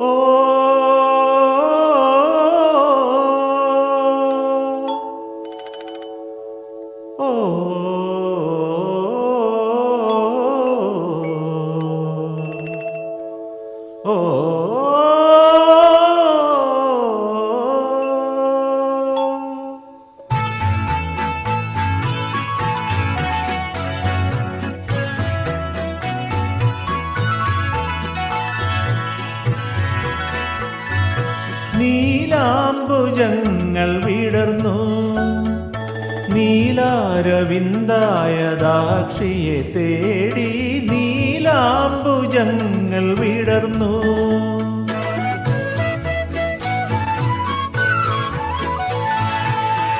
Oh. നീലാംബുജങ്ങൾ വിടർന്നു. നീലാരവിന്ദായ ദാക്ഷിയെ തേടി നീലാംബുജങ്ങൾ വിടർന്നു.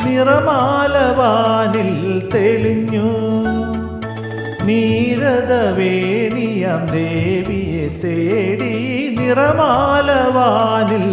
നിറമാലവാനിൽ തെളിഞ്ഞു. നീരദവേണിയാം ദേവിയെ തേടി നിറമാലവാനിൽ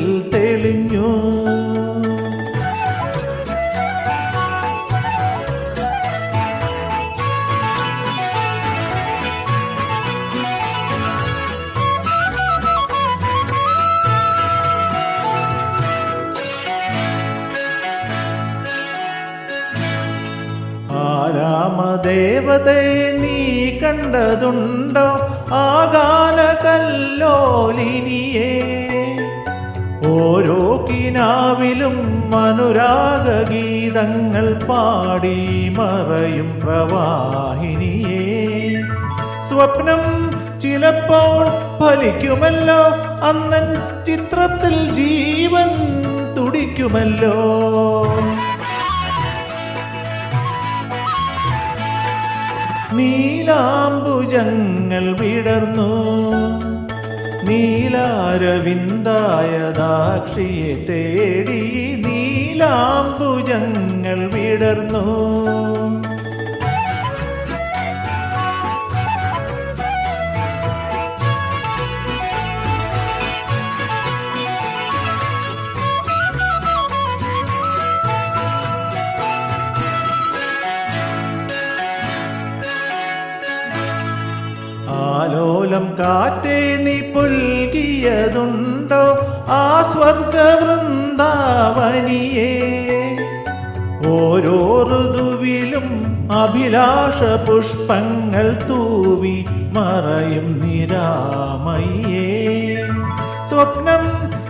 ആരാമദേവതയെ നീ കണ്ടതുണ്ടോ ആകാല കല്ലോലിനിയേ ഓരോ കിനാവിലും അനുരാഗഗീതങ്ങൾ പാടി മറയും പ്രവാഹിനിയേ. സ്വപ്നം ചിലപ്പോൾ ഫലിക്കുമല്ലോ അന്നൻ ചിത്രത്തിൽ ജീവൻ തുടിക്കുമല്ലോ. നീലാംബുജങ്ങൾ വിടർന്നു. നീലാരവിന്ദായ ദാക്ഷിയെ തേടി നീലാംബുജങ്ങൾ വിടർന്നു. ആലോലം കാറ്റേ നീ പുൽകിയതുണ്ടോ? ആ സ്വർഗ വൃന്ദാവനിയേ ഓരോ ഋതുവിലും അഭിലാഷ പുഷ്പങ്ങൾ തൂവി മറയും നിരാമയ്യേ. സ്വപ്നം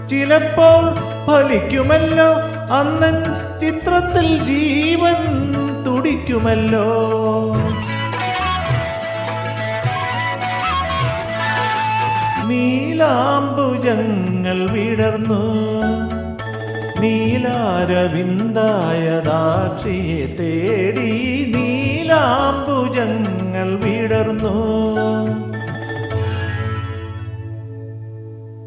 ചിലപ്പോൾ ഫലിക്കുമല്ലോ അന്നൻ ചിത്രത്തിൽ ജീവൻ തുടിക്കുമല്ലോ. നീലാംബുജങ്ങൾ വിടർന്നു. നീലാരവിന്ദായ ദാക്ഷിയെ തേടി നീലാംബുജങ്ങൾ വിട